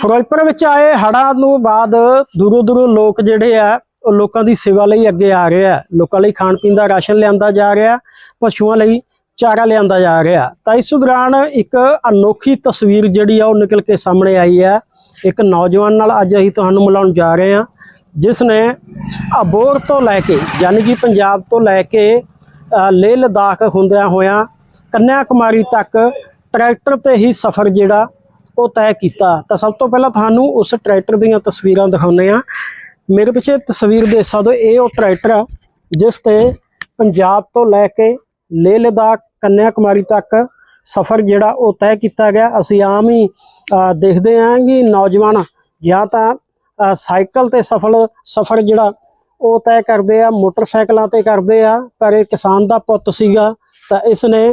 ਫਿਰੋਜ਼ਪੁਰ ਵਿੱਚ ਆਏ ਹੜ੍ਹਾਂ ਨੂੰ ਬਾਅਦ ਦੂਰੋਂ ਦੂਰੋਂ ਲੋਕ ਜਿਹੜੇ ਆ, ਉਹ ਲੋਕਾਂ ਦੀ ਸੇਵਾ ਲਈ ਅੱਗੇ ਆ ਰਹੇ ਆ। ਲੋਕਾਂ ਲਈ ਖਾਣ ਪੀਣ ਦਾ ਰਾਸ਼ਨ ਲਿਆਂਦਾ ਜਾ ਰਿਹਾ, ਪਸ਼ੂਆਂ ਲਈ ਚਾਰਾ ਲਿਆਂਦਾ ਜਾ ਰਿਹਾ। ਤਾਂ ਇਸ ਦੌਰਾਨ ਇੱਕ ਅਨੋਖੀ ਤਸਵੀਰ ਜਿਹੜੀ ਆ, ਉਹ ਨਿਕਲ ਕੇ ਸਾਹਮਣੇ ਆਈ ਹੈ ਇੱਕ ਨੌਜਵਾਨ ਨਾਲ ਅੱਜ ਅਸੀਂ ਤੁਹਾਨੂੰ ਮਿਲਾਉਣ ਜਾ ਰਹੇ ਹਾਂ, ਜਿਸ ਨੇ ਅਬੋਰ ਤੋਂ ਲੈ ਕੇ ਯਾਨੀ ਕਿ ਪੰਜਾਬ ਤੋਂ ਲੈ ਕੇ ਲੇਹ ਲਦਾਖ ਹੁੰਦਿਆਂ ਹੋਇਆਂ ਕੰਨਿਆ ਕੁਮਾਰੀ ਤੱਕ ਟਰੈਕਟਰ ਤੇ ਹੀ ਸਫ਼ਰ ਜਿਹੜਾ ਉਹ ਤੈਅ ਕੀਤਾ। ਤਾਂ ਸਭ ਤੋਂ ਪਹਿਲਾਂ ਤੁਹਾਨੂੰ ਉਸ ਟਰੈਕਟਰ ਦੀਆਂ ਤਸਵੀਰਾਂ ਦਿਖਾਉਂਦੇ ਆ ਮੇਰੇ ਪਿੱਛੇ ਤਸਵੀਰ ਦੇ ਸਕਦੇ ਹੋ, ਇਹ ਉਹ ਟਰੈਕਟਰ ਆ, ਜਿਸ ਤੇ ਪੰਜਾਬ ਤੋਂ ਲੈ ਕੇ ਲੇਹ ਲਦਾਖ ਕੰਨਿਆ ਕੁਮਾਰੀ ਤੱਕ ਸਫ਼ਰ ਜਿਹੜਾ ਉਹ ਤੈਅ ਕੀਤਾ ਗਿਆ। ਅਸੀਂ ਆਮ ਹੀ ਦੇਖਦੇ ਹਾਂ ਕਿ ਨੌਜਵਾਨ ਜਾਂ ਤਾਂ ਸਾਈਕਲ ਤੇ ਸਫਲ, ਸਫ਼ਰ ਜਿਹੜਾ ਉਹ ਤੈਅ ਕਰਦੇ ਆ, ਮੋਟਰਸਾਈਕਲਾਂ ਤੇ ਕਰਦੇ ਆ, ਪਰ ਇਹ ਕਿਸਾਨ ਦਾ ਪੁੱਤ ਸੀਗਾ। ਤਾਂ ਇਸ ਨੇ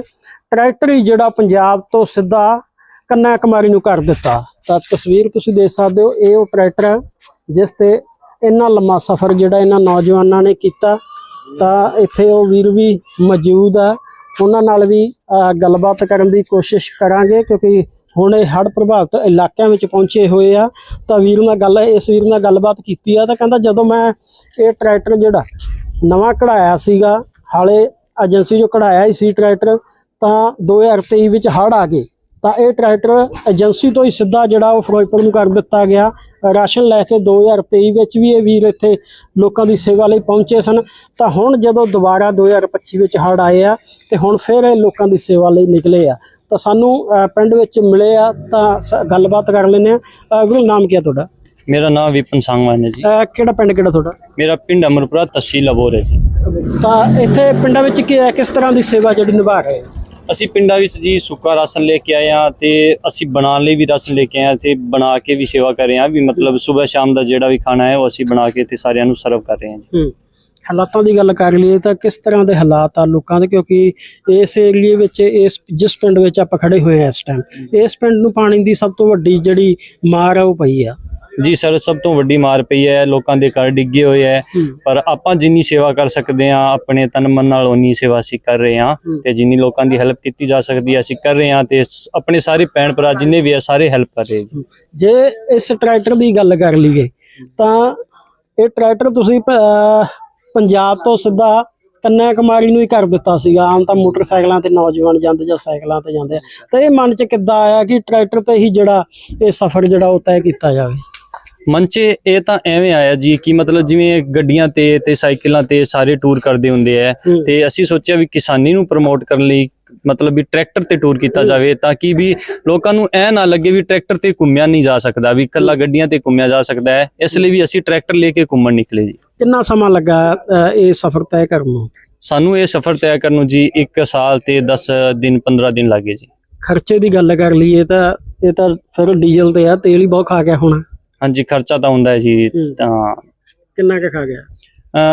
ਟਰੈਕਟਰ ਹੀ ਜਿਹੜਾ ਪੰਜਾਬ ਤੋਂ ਸਿੱਧਾ ਕੰਨਿਆ ਕੁਮਾਰੀ ਨੂੰ ਕਰ ਦਿੱਤਾ। ਤਾਂ ਤਸਵੀਰ ਤੁਸੀਂ ਦੇਖ ਸਕਦੇ ਹੋ, ਇਹ ਉਹ ਟਰੈਕਟਰ ਹੈ, ਜਿਸ ਤੇ ਇੰਨਾ ਲੰਮਾ ਸਫ਼ਰ ਜਿਹੜਾ ਇਹਨਾਂ ਨੌਜਵਾਨਾਂ ਨੇ ਕੀਤਾ। ਤਾਂ ਇੱਥੇ ਉਹ ਵੀਰ ਵੀ ਮੌਜੂਦ ਆ। ਉਹਨਾਂ ਨਾਲ ਵੀ ਗੱਲਬਾਤ ਕਰਨ ਦੀ ਕੋਸ਼ਿਸ਼ ਕਰਾਂਗੇ, ਕਿਉਂਕਿ ਹੁਣ ਇਹ ਹੜ੍ਹ ਪ੍ਰਭਾਵਿਤ ਇਲਾਕਿਆਂ ਵਿੱਚ ਪਹੁੰਚੇ ਹੋਏ ਆ। ਤਾਂ ਵੀਰ ਨਾਲ ਗੱਲ, ਇਸ ਵੀਰ ਨਾਲ ਗੱਲਬਾਤ ਕੀਤੀ ਆ, ਤਾਂ ਕਹਿੰਦਾ ਜਦੋਂ ਮੈਂ ਇਹ ਟਰੈਕਟਰ ਜਿਹੜਾ ਨਵਾਂ ਕਢਾਇਆ ਸੀਗਾ, ਹਾਲੇ ਏਜੰਸੀ ਜੋ ਕਢਾਇਆ ਹੀ ਸੀ ਟਰੈਕਟਰ, ਤਾਂ 2023 ਵਿੱਚ ਹੜ੍ਹ ਆ ਗਏ। ਤਾਂ ਇਹ ਟਰੈਕਟਰ ਏਜੰਸੀ ਤੋਂ ਹੀ ਸਿੱਧਾ ਜਿਹੜਾ ਉਹ ਫਿਰੋਜ਼ਪੁਰ ਨੂੰ ਕਰ ਦਿੱਤਾ ਗਿਆ। ਰਾਸ਼ਨ ਲੈ ਕੇ 2023 ਵਿੱਚ ਵੀ ਇਹ ਵੀਰ ਇੱਥੇ ਲੋਕਾਂ ਦੀ ਸੇਵਾ ਲਈ ਪਹੁੰਚੇ ਸਨ। ਤਾਂ ਹੁਣ ਜਦੋਂ ਦੁਬਾਰਾ 2025 ਵਿੱਚ ਹੜ੍ਹ ਆਏ ਆ ਤੇ ਹੁਣ ਫਿਰ ਇਹ ਲੋਕਾਂ ਦੀ ਸੇਵਾ ਲਈ ਨਿਕਲੇ ਆ। ਤਾਂ ਸਾਨੂੰ ਪਿੰਡ ਵਿੱਚ ਮਿਲੇ ਆ ਤਾਂ ਗੱਲਬਾਤ ਕਰ ਲੈਂਦੇ ਆ। ਗੁਰੂ ਨਾਮ ਕੀ ਆ ਤੁਹਾਡਾ? ਮੇਰਾ ਨਾਮ ਵਿਪਨ ਸੰਗਵਾਨ ਹੈ ਜੀ। ਕਿਹੜਾ ਪਿੰਡ ਕਿਹੜਾ ਤੁਹਾਡਾ? ਮੇਰਾ ਪਿੰਡ ਅਮਰਪੁਰਾ ਤਹਿਸੀਲ ਅਬੋਰ ਹੈ ਜੀ। ਤਾਂ ਇੱਥੇ ਪਿੰਡਾਂ ਵਿੱਚ ਕਿਸ ਤਰ੍ਹਾਂ ਦੀ ਸੇਵਾ ਜਿਹੜੀ ਨਿਭਾ ਰਹੇ ਹੋ? ਅਸੀਂ ਪਿੰਡਾਂ ਵਿੱਚ ਜੀ ਸੁੱਕਾ ਰਾਸ਼ਨ ਲੈ ਕੇ ਆਏ ਹਾਂ ਤੇ ਅਸੀਂ ਬਣਾਉਣ ਲਈ ਵੀ ਰਾਸ਼ਨ ਲੈ ਕੇ ਆਏ ਹਾਂ ਤੇ ਬਣਾ ਕੇ ਵੀ ਸੇਵਾ ਕਰ ਰਹੇ ਹਾਂ ਵੀ ਮਤਲਬ ਸਵੇਰ ਸ਼ਾਮ ਦਾ ਜਿਹੜਾ ਵੀ ਖਾਣਾ ਹੈ ਉਹ ਅਸੀਂ ਬਣਾ ਕੇ ਤੇ ਸਾਰਿਆਂ ਨੂੰ ਸਰਵ ਕਰ ਰਹੇ ਹਾਂ ਜੀ। ਹੂੰ। ਹਾਲਾਤਾਂ ਦੀ ਗੱਲ ਕਰ ਲਈਏ ਤਾਂ ਕਿਸ ਤਰ੍ਹਾਂ ਦੇ ਹਾਲਾਤ ਆ ਲੋਕਾਂ ਦੇ? ਕਿਉਂਕਿ ਇਸ ਏਰੀਏ ਵਿੱਚ ਇਸ ਜਿਸ ਪਿੰਡ ਵਿੱਚ ਆਪਾਂ ਖੜੇ ਹੋਏ ਆ ਇਸ ਟਾਈਮ ਇਸ ਪਿੰਡ ਨੂੰ ਪਾਣੀ ਦੀ ਸਭ ਤੋਂ ਵੱਡੀ ਜਿਹੜੀ ਮਾਰ ਆ ਉਹ ਪਈ ਆ। ਜੀ ਸਰ ਸਭ ਤੋਂ ਵੱਡੀ ਮਾਰ ਪਈ ਹੈ ਲੋਕਾਂ ਦੇ ਘਰ ਡਿੱਗੇ ਹੋਏ ਹੈ। ਪਰ ਆਪਾਂ ਜਿੰਨੀ ਸੇਵਾ ਕਰ ਸਕਦੇ ਹਾਂ ਆਪਣੇ ਤਨ ਮਨ ਨਾਲ ਉਨੀ ਸੇਵਾ ਅਸੀਂ ਕਰ ਰਹੇ ਹੂੰ। ਤੇ ਜਿੰਨੀ ਲੋਕਾਂ ਦੀ ਹੈਲਪ ਕੀਤੀ ਜਾ ਸਕਦੀ ਹੈ ਅਸੀਂ ਕਰ ਰਹੇ ਹਾਂ ਤੇ ਆਪਣੇ ਸਾਰੇ ਭੈਣ ਭਰਾ ਜਿੰਨੇ ਵੀ ਹੈ ਸਾਰੇ ਹੈਲਪ ਕਰ ਰਹੇ ਜੀ। ਜੇ ਇਸ ਟਰੈਕਟਰ ਦੀ ਗੱਲ ਕਰ ਲਈਏ ਤਾਂ ਇਹ ਟਰੈਕਟਰ ਤੁਸੀਂ ਪੰਜਾਬ ਤੋਂ ਸਿੱਧਾ ਕੰਨਿਆ ਕੁਮਾਰੀ ਨੂੰ ਹੀ ਕਰ ਦਿੱਤਾ ਸੀਗਾ। ਆਮ ਤਾਂ ਮੋਟਰਸਾਈਕਲਾਂ ਤੇ ਨੌਜਵਾਨ ਜਾਂਦੇ ਜਾਂ ਸਾਈਕਲਾਂ ਤੇ ਜਾਂਦੇ ਆ। ਤਾਂ ਇਹ ਮਨ 'ਚ ਕਿੱਦਾਂ ਆਇਆ ਕਿ ਟਰੈਕਟਰ ਤੇ ਹੀ ਜਿਹੜਾ ਇਹ ਸਫ਼ਰ ਜਿਹੜਾ ਉਹ ਤੈਅ ਕੀਤਾ ਜਾਵੇ? ਮਨ 'ਚ ਇਹ ਤਾਂ ਐਵੇਂ ਆਇਆ ਜੀ ਕਿ ਮਤਲਬ ਜਿਵੇਂ ਗੱਡੀਆਂ ਤੇ ਤੇ ਸਾਈਕਲਾਂ ਤੇ ਸਾਰੇ ਟੂਰ ਕਰਦੇ ਹੁੰਦੇ ਆ। ਤੇ ਅਸੀਂ ਸੋਚਿਆ ਵੀ ਕਿਸਾਨੀ ਨੂੰ ਪ੍ਰਮੋਟ ਕਰਨ ਲਈ ਮਤਲਬ ਵੀ ਟਰੈਕਟਰ ਤੇ ਟੂਰ ਕੀਤਾ ਜਾਵੇ ਤਾਂ ਕਿ ਵੀ ਲੋਕਾਂ ਨੂੰ ਐ ਨਾ ਲੱਗੇ ਵੀ ਟਰੈਕਟਰ ਤੇ ਘੁੰਮਿਆ ਨਹੀਂ ਜਾ ਸਕਦਾ ਵੀ ਇਕੱਲਾ ਗੱਡੀਆਂ ਤੇ ਘੁੰਮਿਆ ਜਾ ਸਕਦਾ ਹੈ। ਇਸ ਲਈ ਵੀ ਅਸੀਂ ਟਰੈਕਟਰ ਲੈ ਕੇ ਘੁੰਮਣ ਨਿਕਲੇ ਜੀ। ਕਿੰਨਾ ਸਮਾਂ ਲੱਗਾ ਇਹ ਸਫ਼ਰ ਤੈਅ ਕਰਨ ਨੂੰ? ਸਾਨੂੰ ਇਹ ਸਫ਼ਰ ਤੈਅ ਕਰਨ ਨੂੰ ਜੀ 1 ਸਾਲ ਤੇ 10 ਦਿਨ 15 ਦਿਨ ਲੱਗੇ ਜੀ। ਖਰਚੇ ਦੀ ਗੱਲ ਕਰ ਲਈਏ ਤਾਂ ਇਹ ਤਾਂ ਫਿਰ ਡੀਜ਼ਲ ਤੇ ਆ ਤੇਲ ਹੀ ਬਹੁਤ ਖਾ ਗਿਆ ਹੋਣਾ। ਹਾਂਜੀ ਖਰਚਾ ਤਾਂ ਹੁੰਦਾ ਹੈ ਜੀ ਹੂੰ। ਤਾਂ ਕਿੰਨਾ ਕੁ ਖਾ ਗਿਆ?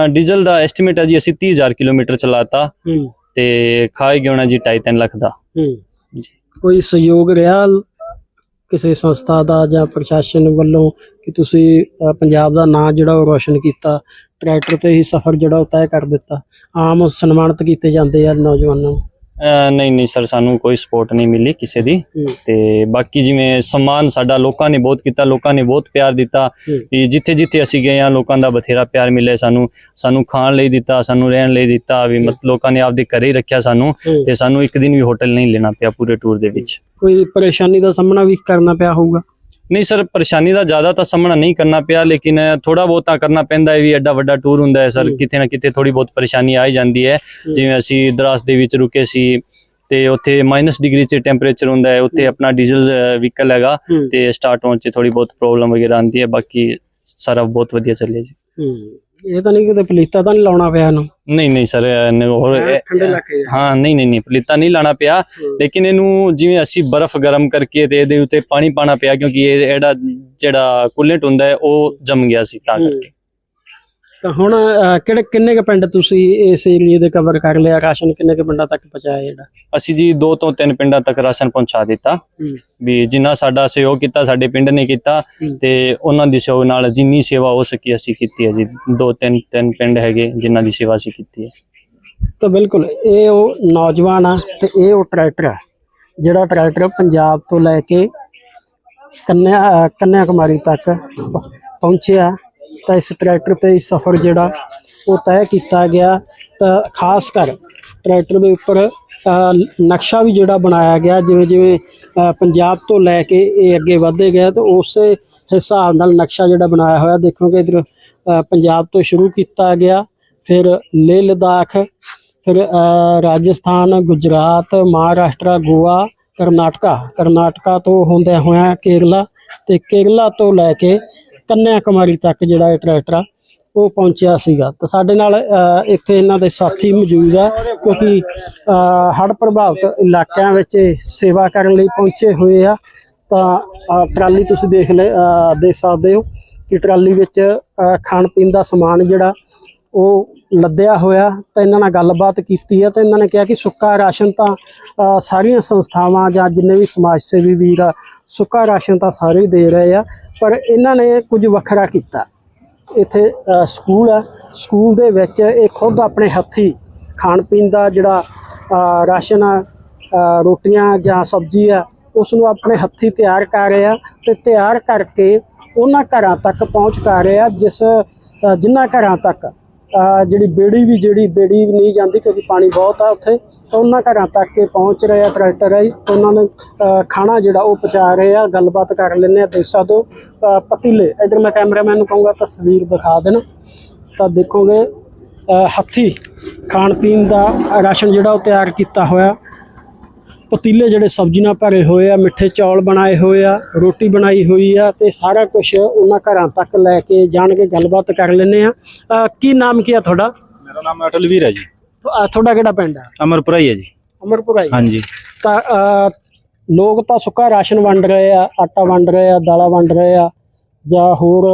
ਅ, ਡੀਜ਼ਲ ਦਾ ਐਸਟੀਮੇਟ ਹੈ ਜੀ ਅਸੀਂ 30000 ਕਿਲੋਮੀਟਰ ਚਲਾਤਾ। ਹੂੰ। ਤੇ ਖਾਏ ਗਿਆ ਹੋਣਾ ਜੀ 2.5 ਲੱਖ ਦਾ। ਹੂੰ। ਜੀ। ਕੋਈ ਸਹਿਯੋਗ ਰਿਹਾ ਕਿਸੇ ਸੰਸਥਾ ਦਾ ਜਾਂ ਪ੍ਰਸ਼ਾਸਨ ਵੱਲੋਂ ਕਿ ਤੁਸੀਂ ਅ, ਪੰਜਾਬ ਦਾ ਨਾਂ ਜਿਹੜਾ ਉਹ ਰੋਸ਼ਨ ਕੀਤਾ ਟਰੈਕਟਰ ਤੇ ਹੀ ਸਫ਼ਰ ਜਿਹੜਾ ਉਹ ਤੈਅ ਕਰ ਦਿੱਤਾ? ਆਮ ਸਨਮਾਨਿਤ ਕੀਤੇ ਜਾਂਦੇ ਆ ਨੌਜਵਾਨਾਂ ਨੂੰ। ਅ, ਨਹੀਂ ਨਹੀਂ ਸਰ ਸਾਨੂੰ ਕੋਈ ਸਪੋਰਟ ਨਹੀਂ ਮਿਲੀ ਕਿਸੇ ਦੀ। ਤੇ ਬਾਕੀ ਜਿਵੇਂ ਸਨਮਾਨ ਸਾਡਾ ਲੋਕਾਂ ਨੇ ਬਹੁਤ ਕੀਤਾ ਲੋਕਾਂ ਨੇ ਬਹੁਤ ਪਿਆਰ ਦਿੱਤਾ। ਜਿੱਥੇ ਜਿੱਥੇ ਅਸੀਂ ਗਏ ਆ ਲੋਕਾਂ ਦਾ ਬਥੇਰਾ ਪਿਆਰ ਮਿਲਿਆ ਸਾਨੂੰ। ਸਾਨੂੰ ਖਾਣ ਲਈ ਦਿੱਤਾ ਸਾਨੂੰ ਰਹਿਣ ਲਈ ਦਿੱਤਾ ਵੀ ਮਤ ਲੋਕਾਂ ਨੇ ਆਪਦੇ ਘਰੇ ਹੀ ਰੱਖਿਆ ਸਾਨੂੰ। ਤੇ ਸਾਨੂੰ ਇੱਕ ਦਿਨ ਵੀ ਹੋਟਲ ਨਹੀਂ ਲੈਣਾ ਪਿਆ ਪੂਰੇ ਟੂਰ ਦੇ ਵਿੱਚ। ਕੋਈ ਪਰੇਸ਼ਾਨੀ ਦਾ ਸਾਹਮਣਾ ਵੀ ਕਰਨਾ ਪਿਆ ਹੋਊਗਾ? ਨਹੀਂ ਸਰ ਪਰੇਸ਼ਾਨੀ ਦਾ ਜ਼ਿਆਦਾ ਤਾਂ ਸਾਹਮਣਾ ਨਹੀਂ ਕਰਨਾ ਪਿਆ ਲੇਕਿਨ ਥੋੜਾ ਬਹੁਤ ਤਾਂ ਕਰਨਾ ਪੈਂਦਾ ਹੈ ਵੀ ਐਡਾ ਵੱਡਾ ਟੂਰ ਹੁੰਦਾ ਹੈ ਸਰ। ਕਿਤੇ ਨਾ ਕਿਤੇ ਥੋੜੀ ਬਹੁਤ ਪਰੇਸ਼ਾਨੀ ਆ ਹੀ ਜਾਂਦੀ ਹੈ। ਜਿਵੇਂ ਅਸੀਂ ਦਰਾਸ ਦੇ ਵਿੱਚ ਰੁਕੇ ਸੀ ਤੇ ਉੱਥੇ ਮਾਈਨਸ ਡਿਗਰੀ 'ਚ ਟੈਂਪਰੇਚਰ ਹੁੰਦਾ ਹੈ ਉੱਥੇ ਆਪਣਾ ਡੀਜ਼ਲ ਵਹੀਕਲ ਹੈਗਾ ਤੇ ਸਟਾਰਟ ਹੋਣ 'ਚ ਥੋੜੀ ਬਹੁਤ ਪ੍ਰੋਬਲਮ ਵਗੈਰਾ ਆਉਂਦੀ ਹੈ ਬਾਕੀ ਸਾਰਾ ਬਹੁਤ ਵਧੀਆ ਚੱਲਿਆ ਜੀ। ਇਹ ਤਾਂ ਨਹੀਂ ਕਿਤੇ ਪਲੀਤਾ ਤਾਂ ਨਹੀਂ ਲਾਉਣਾ ਪਿਆ ਇਹਨੂੰ ਨਹੀਂ ਨਹੀਂ ਸਰ ਹੋਰ ਠੰਡੇ ਇਲਾਕੇ। ਹਾਂ ਨਹੀਂ ਨਹੀਂ ਨਹੀਂ ਪਲੀਤਾ ਨਹੀਂ ਲਾਣਾ ਪਿਆ। ਲੇਕਿਨ ਇਹਨੂੰ ਜਿਵੇਂ ਅਸੀਂ ਬਰਫ਼ ਗਰਮ ਕਰਕੇ ਤੇ ਇਹਦੇ ਉੱਤੇ ਪਾਣੀ ਪਾਣਾ ਪਿਆ ਕਿਉਂਕਿ ਇਹ ਇਹਦਾ ਜਿਹੜਾ ਕੂਲੈਂਟ ਹੁੰਦਾ ਹੈ ਉਹ ਜੰਮ ਗਿਆ ਸੀ ਤਾਂ। ਕਰਕੇ ਤਾਂ ਹੁਣ ਕਿਹੜੇ ਕਿੰਨੇ ਕ ਪਿੰਡ ਤੁਸੀਂ ਇਸ ਏਰੀਏ ਦੇ ਕਵਰ ਕਰ ਲਿਆ? ਰਾਸ਼ਨ ਕਿੰਨੇ ਕ ਪਿੰਡਾਂ ਤੱਕ ਪਹੁੰਚਾਇਆ ਜਿਹੜਾ? ਅਸੀਂ ਜੀ ਦੋ ਤੋਂ ਤਿੰਨ ਪਿੰਡਾਂ ਤੱਕ ਰਾਸ਼ਨ ਪਹੁੰਚਾ ਦਿੱਤਾ। ਹੂੰ। ਵੀ ਜਿੰਨਾ ਸਾਡਾ ਸਹਿਯੋਗ ਕੀਤਾ ਸਾਡੇ ਪਿੰਡ ਨੇ ਕੀਤਾ ਹੂੰ। ਤੇ ਉਹਨਾਂ ਦੀ ਸਹਿਯੋਗ ਨਾਲ ਜਿੰਨੀ ਸੇਵਾ ਹੋ ਸਕੀ ਅਸੀਂ ਕੀਤੀ ਹੈ ਜੀ। ਦੋ ਤਿੰਨ ਤਿੰਨ ਪਿੰਡ ਹੈਗੇ ਜਿਨ੍ਹਾਂ ਦੀ ਸੇਵਾ ਅਸੀਂ ਕੀਤੀ ਹੈ। ਤਾਂ ਬਿਲਕੁਲ ਇਹ ਉਹ ਨੌਜਵਾਨ ਆ ਤੇ ਇਹ ਉਹ ਟਰੈਕਟਰ ਆ ਜਿਹੜਾ ਟਰੈਕਟਰ ਪੰਜਾਬ ਤੋਂ ਲੈ ਕੇ ਕੰਨਿਆ ਕੰਨਿਆ ਕੁਮਾਰੀ ਤੱਕ ਪ- ਪਹੁੰਚਿਆ। ਤਾਂ ਇਸ ਟਰੈਕਟਰ ਤੇ ਸਫ਼ਰ ਜਿਹੜਾ ਉਹ ਤੈਅ ਕੀਤਾ ਗਿਆ। ਤਾਂ ਖਾਸ ਕਰ ਟਰੈਕਟਰ ਦੇ ਉੱਪਰ ਨਕਸ਼ਾ ਵੀ ਜਿਹੜਾ ਬਣਾਇਆ ਗਿਆ, ਜਿਵੇਂ ਜਿਵੇਂ ਪੰਜਾਬ ਤੋਂ ਲੈ ਕੇ ਇਹ ਅੱਗੇ ਵਧਦੇ ਗਏ, ਤਾਂ ਉਸੇ ਹਿਸਾਬ ਨਾਲ ਨਕਸ਼ਾ ਜਿਹੜਾ ਬਣਾਇਆ ਹੋਇਆ। ਦੇਖੋਗੇ ਇਧਰ ਪੰਜਾਬ ਤੋਂ ਸ਼ੁਰੂ ਕੀਤਾ ਗਿਆ, ਫਿਰ ਲੇਹ ਲਦਾਖ, ਫਿਰ ਰਾਜਸਥਾਨ, ਗੁਜਰਾਤ, ਮਹਾਰਾਸ਼ਟਰ, ਗੋਆ, ਕਰਨਾਟਕਾ। ਕਰਨਾਟਕਾ ਤੋਂ ਹੁੰਦਿਆਂ ਹੋਇਆ ਕੇਰਲਾ, ਤੇ ਕੇਰਲਾ ਤੋਂ ਲੈ ਕੇ ਕੰਨਿਆ ਕੁਮਾਰੀ ਤੱਕ ਜਿਹੜਾ ਇਹ ਟਰੈਕਟਰ ਆ, ਉਹ ਪਹੁੰਚਿਆ ਸੀਗਾ। ਤਾਂ ਸਾਡੇ ਨਾਲ ਇੱਥੇ ਇਹਨਾਂ ਦੇ ਸਾਥੀ ਮੌਜੂਦ ਆ, ਕਿਉਂਕਿ ਹੜ੍ਹ ਪ੍ਰਭਾਵਿਤ ਇਲਾਕਿਆਂ ਵਿੱਚ ਸੇਵਾ ਕਰਨ ਲਈ ਪਹੁੰਚੇ ਹੋਏ ਆ। ਤਾਂ ਟਰਾਲੀ ਤੁਸੀਂ ਦੇਖ ਲੈ ਦੇਖ ਸਕਦੇ ਹੋ ਕਿ ਟਰਾਲੀ ਵਿੱਚ ਖਾਣ ਪੀਣ ਦਾ ਸਮਾਨ ਜਿਹੜਾ ਉਹ ਲੱਦਿਆ ਹੋਇਆ ਤਾਂ ਇਹਨਾਂ ਨਾਲ ਗੱਲਬਾਤ ਕੀਤੀ ਹੈ ਤਾਂ ਇਹਨਾਂ ਨੇ ਕਿਹਾ ਕਿ ਸੁੱਕਾ ਰਾਸ਼ਨ ਤਾਂ ਸਾਰੀਆਂ ਸੰਸਥਾਵਾਂ ਜਾਂ ਜਿੰਨੇ ਵੀ ਸਮਾਜ ਸੇਵੀ ਵੀਰ ਆ, ਸੁੱਕਾ ਰਾਸ਼ਨ ਤਾਂ ਸਾਰੇ ਹੀ ਦੇ ਰਹੇ ਆ, ਪਰ ਇਹਨਾਂ ਨੇ ਕੁਝ ਵੱਖਰਾ ਕੀਤਾ। ਇੱਥੇ ਸਕੂਲ ਆ। ਸਕੂਲ ਦੇ ਵਿੱਚ ਇਹ ਖੁਦ ਆਪਣੇ ਹੱਥੀ ਖਾਣ ਪੀਣ ਦਾ ਜਿਹੜਾ ਰਾਸ਼ਨ ਆ ਰੋਟੀਆਂ ਜਾਂ ਸਬਜ਼ੀ ਆ ਉਸ ਨੂੰ ਆਪਣੇ ਹੱਥੀ ਤਿਆਰ ਕਰ ਰਹੇ ਆ ਤੇ ਤਿਆਰ ਕਰਕੇ ਉਹਨਾਂ ਘਰਾਂ ਤੱਕ ਪਹੁੰਚ ਕਰ ਰਹੇ ਆ, ਜਿਸ ਜਿਨ੍ਹਾਂ ਘਰਾਂ ਤੱਕ ਜਿਹੜੀ ਬੇੜੀ ਵੀ ਜਿਹੜੀ ਬੇੜੀ ਵੀ ਨਹੀਂ ਜਾਂਦੀ ਕਿਉਂਕਿ ਪਾਣੀ ਬਹੁਤ ਆ ਉੱਥੇ ਤਾਂ ਉਹਨਾਂ ਘਰਾਂ ਤੱਕ ਇਹ ਪਹੁੰਚ ਰਹੇ ਆ ਟਰੈਕਟਰ ਰਾਹੀਂ ਤਾਂ ਉਹਨਾਂ ਨੇ ਖਾਣਾ ਜਿਹੜਾ ਉਹ ਪਹੁੰਚਾ ਰਹੇ ਆ ਗੱਲਬਾਤ ਕਰ ਲੈਂਦੇ ਆ ਦੇਖ ਤੋਂ ਪਤੀਲੇ ਇਧਰ ਮੈਂ ਕੈਮਰਾਮੈਨ ਨੂੰ ਕਹੂੰਗਾ ਤਸਵੀਰ ਦਿਖਾ ਦੇਣ। ਤਾਂ ਦੇਖੋਗੇ ਅ, ਹੱਥੀ ਖਾਣ ਪੀਣ ਦਾ ਰਾਸ਼ਨ ਜਿਹੜਾ ਉਹ ਤਿਆਰ ਕੀਤਾ ਹੋਇਆ। ਪਤੀਲੇ ਜਿਹੜੇ ਸਬਜ਼ੀ ਨਾਲ ਭਰੇ ਹੋਏ ਆ ਮਿੱਠੇ ਚੌਲ ਬਣਾਏ ਹੋਏ ਆ ਰੋਟੀ ਬਣਾਈ ਹੋਈ ਆ ਤੇ ਸਾਰਾ ਕੁਝ ਉਹਨਾਂ ਘਰਾਂ ਤੱਕ ਲੈ ਕੇ ਜਾਣ ਕੇ ਗੱਲਬਾਤ ਕਰ ਲੈਂਦੇ ਆ। ਕੀ ਨਾਮ ਕੀ ਆ ਤੁਹਾਡਾ? ਮੇਰਾ ਨਾਮ ਅਟਲਵੀਰ ਹੈ ਜੀ। ਤੁਹਾਡਾ ਕਿਹੜਾ ਪਿੰਡ ਆ? ਅਮਰਪੁਰਾ ਹੀ ਹੈ ਜੀ। ਅਮਰਪੁਰਾ ਹੀ ਹਾਂਜੀ। ਤਾਂ ਲੋਕ ਤਾਂ ਸੁੱਕਾ ਰਾਸ਼ਨ ਵੰਡ ਰਹੇ ਆ ਆਟਾ ਵੰਡ ਰਹੇ ਆ ਦਾਲਾਂ ਵੰਡ ਰਹੇ ਆ ਜਾਂ ਹੋਰ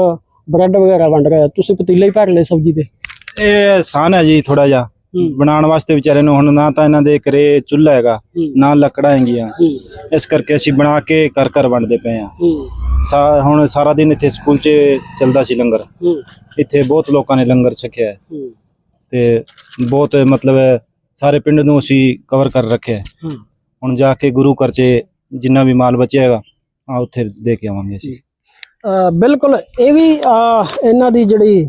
ਬ੍ਰੈਡ ਵਗੈਰਾ ਵੰਡ ਰਹੇ ਆ। ਤੁਸੀਂ ਪਤੀਲੇ ਹੀ ਭਰ ਲਏ ਸਬਜ਼ੀ ਦੇ। ਇਹ ਆਸਾਨ ਹੈ ਜੀ ਥੋੜਾ ਜਿਹਾ। ਬਣਾਉਣ ਵਾਸਤੇ ਵਿਚਾਰੇ ਨੂੰ ਹੁਣ ਨਾ ਤਾਂ ਇਹਨਾਂ ਦੇ ਘਰੇ ਚੁੱਲ੍ਹਾ ਹੈਗਾ। ਨਾ ਲੱਕੜਾਂ ਹੈਗੀਆਂ। ਇਸ ਕਰਕੇ ਅਸੀਂ ਬਣਾ ਕੇ ਘਰ ਘਰ ਵੰਡਦੇ ਪਏ ਆ ਹੁਣ ਸਾਰਾ ਦਿਨ ਇੱਥੇ ਸਕੂਲ 'ਚ ਚੱਲਦਾ ਸੀ ਲੰਗਰ। ਇੱਥੇ ਬਹੁਤ ਲੋਕਾਂ ਨੇ ਲੰਗਰ ਛਕਿਆ ਤੇ ਬਹੁਤ ਮਤਲਬ ਸਾਰੇ ਪਿੰਡ ਨੂੰ ਅਸੀਂ ਕਵਰ ਕਰ ਰੱਖਿਆ ਹੁਣ ਜਾ ਕੇ ਗੁਰੂ ਘਰ 'ਚ ਜਿੰਨਾ ਵੀ ਮਾਲ ਬਚਿਆ ਹੈਗਾ ਆ ਉੱਥੇ ਦੇ ਕੇ ਆਵਾਂਗੇ ਅਸੀਂ। ਬਿਲਕੁਲ ਇਹ ਵੀ ਇਹਨਾਂ ਦੀ ਜਿਹੜੀ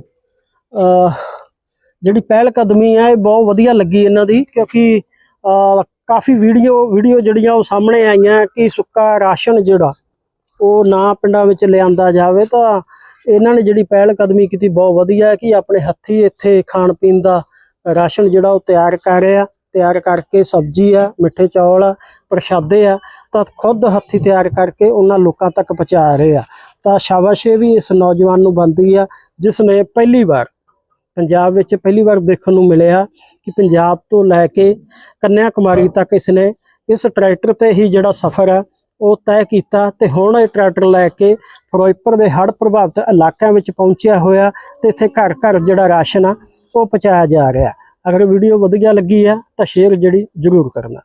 ਜਿਹੜੀ ਪਹਿਲ ਕਦਮੀ ਹੈ ਇਹ ਬਹੁਤ ਵਧੀਆ ਲੱਗੀ ਇਹਨਾਂ ਦੀ, ਕਿਉਂਕਿ ਕਾਫੀ ਵੀਡੀਓ ਵੀਡੀਓ ਜਿਹੜੀਆਂ ਉਹ ਸਾਹਮਣੇ ਆਈਆਂ ਕਿ ਸੁੱਕਾ ਰਾਸ਼ਨ ਜਿਹੜਾ ਉਹ ਨਾ ਪਿੰਡਾਂ ਵਿੱਚ ਲਿਆਂਦਾ ਜਾਵੇ, ਤਾਂ ਇਹਨਾਂ ਨੇ ਜਿਹੜੀ ਪਹਿਲ ਕਦਮੀ ਕੀਤੀ ਬਹੁਤ ਵਧੀਆ ਕਿ ਆਪਣੇ ਹੱਥੀ ਇੱਥੇ ਖਾਣ ਪੀਣ ਦਾ ਰਾਸ਼ਨ ਜਿਹੜਾ ਉਹ ਤਿਆਰ ਕਰ ਰਿਹਾ ਤਿਆਰ ਕਰਕੇ ਸਬਜ਼ੀ ਆ, ਮਿੱਠੇ ਚੌਲ ਆ, ਪ੍ਰਸ਼ਾਦੇ ਆ, ਤਾਂ ਖੁਦ ਹੱਥੀ ਤਿਆਰ ਕਰਕੇ ਉਹਨਾਂ ਲੋਕਾਂ ਤੱਕ ਪਹੁੰਚਾ ਰਹੇ ਆ। ਤਾਂ ਸ਼ਾਬਾਸ਼ੇ ਵੀ ਇਸ ਨੌਜਵਾਨ ਨੂੰ ਬੰਦੀ ਆ, ਜਿਸ ਨੇ ਪਹਿਲੀ ਵਾਰ ਪੰਜਾਬ ਵਿੱਚ ਪਹਿਲੀ ਵਾਰ ਦੇਖਣ ਨੂੰ ਮਿਲਿਆ ਕਿ ਪੰਜਾਬ ਤੋਂ ਲੈ ਕੇ ਕੰਨਿਆ ਕੁਮਾਰੀ ਤੱਕ ਇਸਨੇ ਇਸ ਟਰੈਕਟਰ ਤੇ ਹੀ ਜਿਹੜਾ ਸਫ਼ਰ ਹੈ, ਉਹ ਤੈਅ ਕੀਤਾ ਤੇ ਹੁਣ ਇਹ ਟਰੈਕਟਰ ਲੈ ਕੇ ਫਿਰੋਜ਼ਪੁਰ ਦੇ ਹੜ੍ਹ ਪ੍ਰਭਾਵਿਤ ਇਲਾਕਿਆਂ ਵਿੱਚ ਪਹੁੰਚਿਆ ਹੋਇਆ ਤੇ ਇੱਥੇ ਘਰ ਘਰ ਜਿਹੜਾ ਰਾਸ਼ਨ ਆ, ਉਹ ਪਹੁੰਚਾਇਆ ਜਾ ਰਿਹਾ। ਅਗਰ ਵੀਡੀਓ ਵਧੀਆ ਲੱਗੀ ਆ ਤਾਂ ਸ਼ੇਅਰ ਜਿਹੜੀ ਜ਼ਰੂਰ ਕਰਨਾ।